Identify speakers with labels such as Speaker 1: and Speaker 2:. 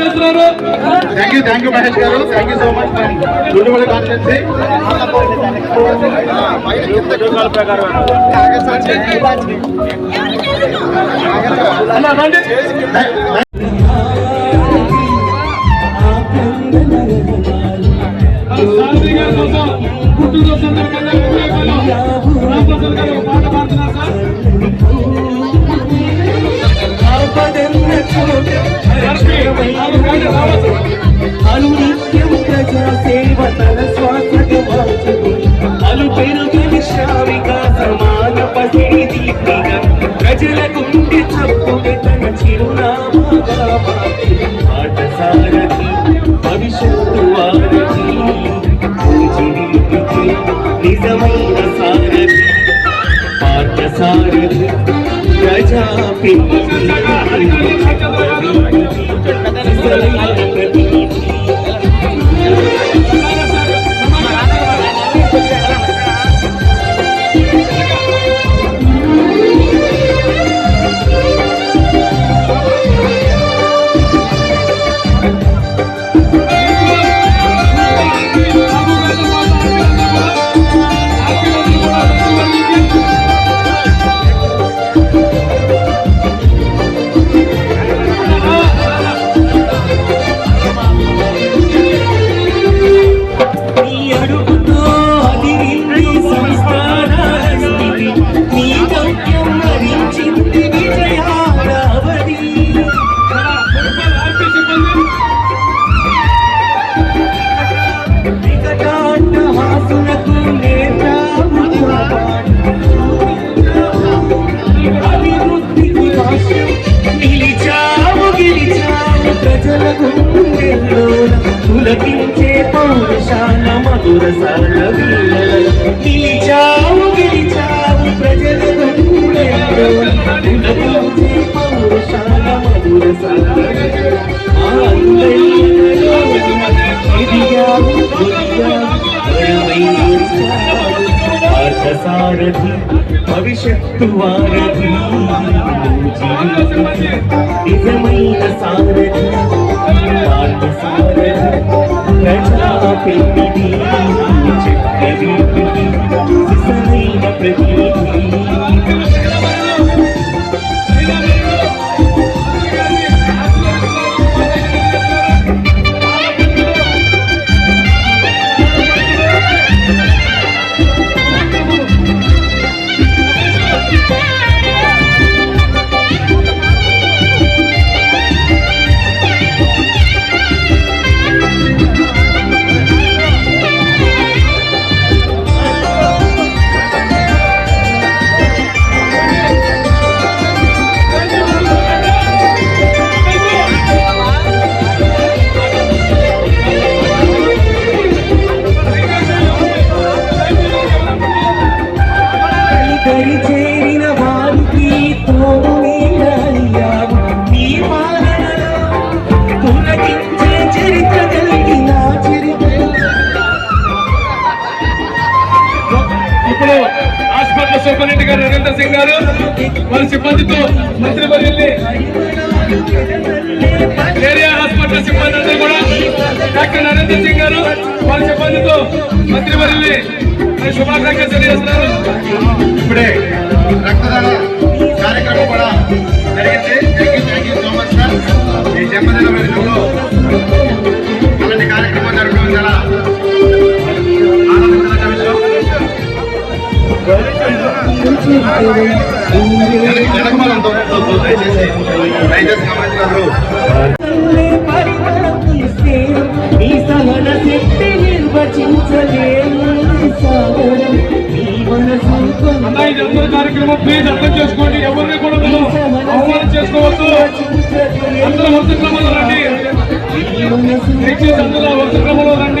Speaker 1: చేస్తున్నారు
Speaker 2: thank you thank you Mahesh garu thank you so much from Gundumala constituency
Speaker 1: అన్న
Speaker 3: ప్రజల గుండె చప్పుడే తన చిరునామాగా పాఠశాలకి భవిష్యత్తు వారకి నిజమైన సారథి పాఠశారథి ప్రజా నీ ప్రజల గుండెల్లోన పులకించే పౌరుషాల మధురసాల వీణల నిలిచావు గెలిచావు ప్రజల గుండెల్లోన పులకించే పౌరుషాల మధురసాల ఆ పార్థసారథి భవిష్యత్తు వారధి నిజమైన సారథి పార్థసారథి చేరిన వారికి తోడు నీ పాలనలో పులకించే చరిత్ర కలిగిన చరిత్ర
Speaker 1: ఇప్పుడు హాస్పిటల్ సూపరింటెండెంట్ గారు నరేంద్ర సింగ్ గారు వారి సిబ్బందితో మంత్రి వర్యుల్ని ఏరియా హాస్పిటల్ సిబ్బంది కూడా డాక్టర్ నరేంద్ర సింగ్ గారు వారి సిబ్బందితో మంత్రి వర్యుల్ని శుభాకాంక్షలు తెలియజేస్తున్నారు.
Speaker 2: ఇప్పుడే కార్యక్రమం
Speaker 1: ప్లీజ్ అర్థం చేసుకోండి ఎవరిని కూడా మనం అవమానం చేసుకోవద్దు అందరూ వరుస క్రమంలో రండి దయచేసి అందరూ వరుస క్రమంలో రండి